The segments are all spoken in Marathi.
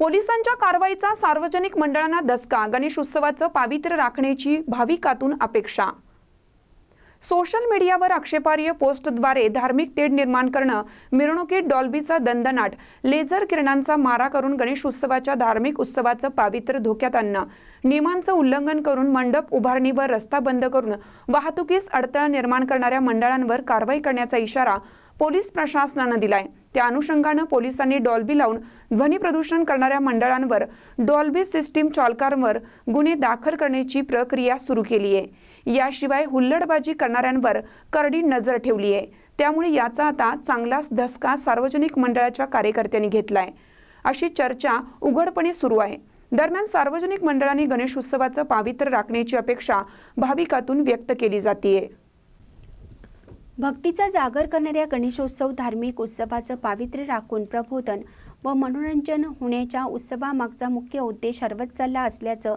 पोलिसांच्या कारवाईचा सार्वजनिक मंडळांना दसका गणेश उत्सवाचं पावित्र्य राखण्याची भाविकातून अपेक्षा. सोशल मीडियावर आक्षेपार्ह पोस्टद्वारे धार्मिक तेढ निर्माण करणं मिरवणुकीत डॉल्बीचा दंदनाट लेझर किरणांचा मारा करून गणेश उत्सवाच्या धार्मिक उत्सवाचं पावित्र्य धोक्यात आणणं नियमांचं उल्लंघन करून मंडप उभारणीवर रस्ता बंद करून वाहतुकीस अडथळा निर्माण करणाऱ्या मंडळांवर कारवाई करण्याचा इशारा पोलीस प्रशासनानं दिलाय. त्या अनुषंगानं पोलिसांनी डॉल्बी लावून ध्वनी प्रदूषण करणाऱ्या मंडळांवर डॉल्बी सिस्टीम चालकांवर गुन्हे दाखल करण्याची प्रक्रिया सुरू केली आहे. याशिवाय हुल्लडबाजी करणाऱ्यांवर करडी नजर ठेवली आहे. त्यामुळे याचा आता चांगलाच धसका सार्वजनिक मंडळाच्या कार्यकर्त्यांनी घेतलाय. अशी चर्चा उघडपणे सुरू आहे. दरम्यान सार्वजनिक मंडळाने गणेश उत्सवाचं पावित्र्य राखण्याची अपेक्षा भाविकातून व्यक्त केली जाते भक्तीचा जागर करणाऱ्या गणेशोत्सव धार्मिक उत्सवाचं पावित्र्य राखून प्रबोधन व मनोरंजन होण्याच्या उत्सवामागचा मुख्य उद्देश हरवत चालला असल्याचं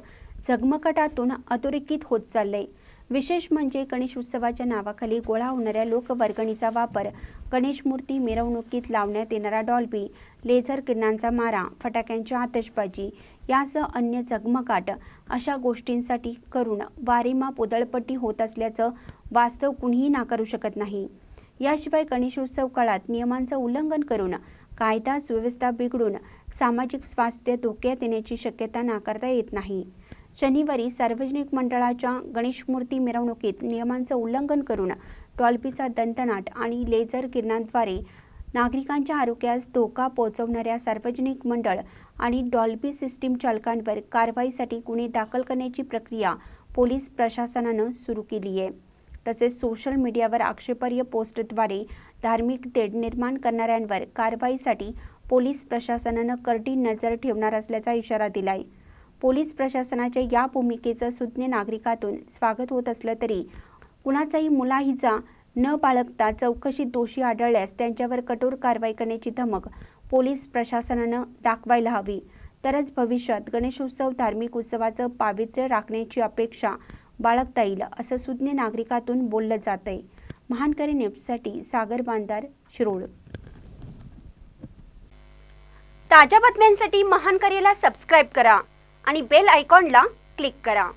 झगमकटातून अधोरेखित होत चाललंय. विशेष म्हणजे गणेश उत्सवाच्या नावाखाली गोळा होणाऱ्या लोकवर्गणीचा वापर गणेश मूर्ती मिरवणुकीत लावण्यात येणारा डॉल्बी लेझर किरणांचा मारा फटाक्यांची आतषबाजी यासह अन्य झगमगाट अशा गोष्टींसाठी करून वारीमा पुदळपट्टी होत असल्याचं वास्तव कुणीही नाकारू शकत नाही. याशिवाय गणेशोत्सव काळात नियमांचं उल्लंघन करून कायदा सुव्यवस्था बिघडून सामाजिक स्वास्थ्य धोक्यात येण्याची शक्यता नाकारता येत नाही. शनिवारी सार्वजनिक मंडळाच्या गणेशमूर्ती मिरवणुकीत नियमांचं उल्लंघन करून टॉल्बीचा दंतनाट आणि लेझर किरणांद्वारे नागरिकांच्या आरोग्यास धोका पोहोचवणाऱ्या सार्वजनिक मंडळ आणि डॉल्बी सिस्टीम चालकांवर कारवाईसाठी गुन्हे दाखल करण्याची प्रक्रिया पोलीस प्रशासनानं सुरू केली आहे तसेच सोशल मीडियावर आक्षेपार्ह पोस्टद्वारे धार्मिक तेढ निर्माण करणाऱ्यांवर कारवाईसाठी पोलीस प्रशासनानं करडी नजर ठेवणार असल्याचा इशारा दिलाय. पोलीस प्रशासनाच्या या भूमिकेचं सुज्ञ नागरिकातून स्वागत होत असलं तरी कुणाचाही मुलाहिजा न बाळगता चौकशीत दोषी आढळल्यास त्यांच्यावर कठोर कारवाई करण्याची धमक पोलीस प्रशासनानं दाखवायला हवी. तरच भविष्यात गणेशोत्सव धार्मिक उत्सवाचं पावित्र्य राखण्याची अपेक्षा बाळगता येईल असं सुज्ञ नागरिकातून बोललं जात आहे महानकरी न्यूजसाठी सागर बांधार शिरोळ. ताज्या बातम्यांसाठी महानकरीला सबस्क्राईब करा आणि बेल आयकॉनला क्लिक करा.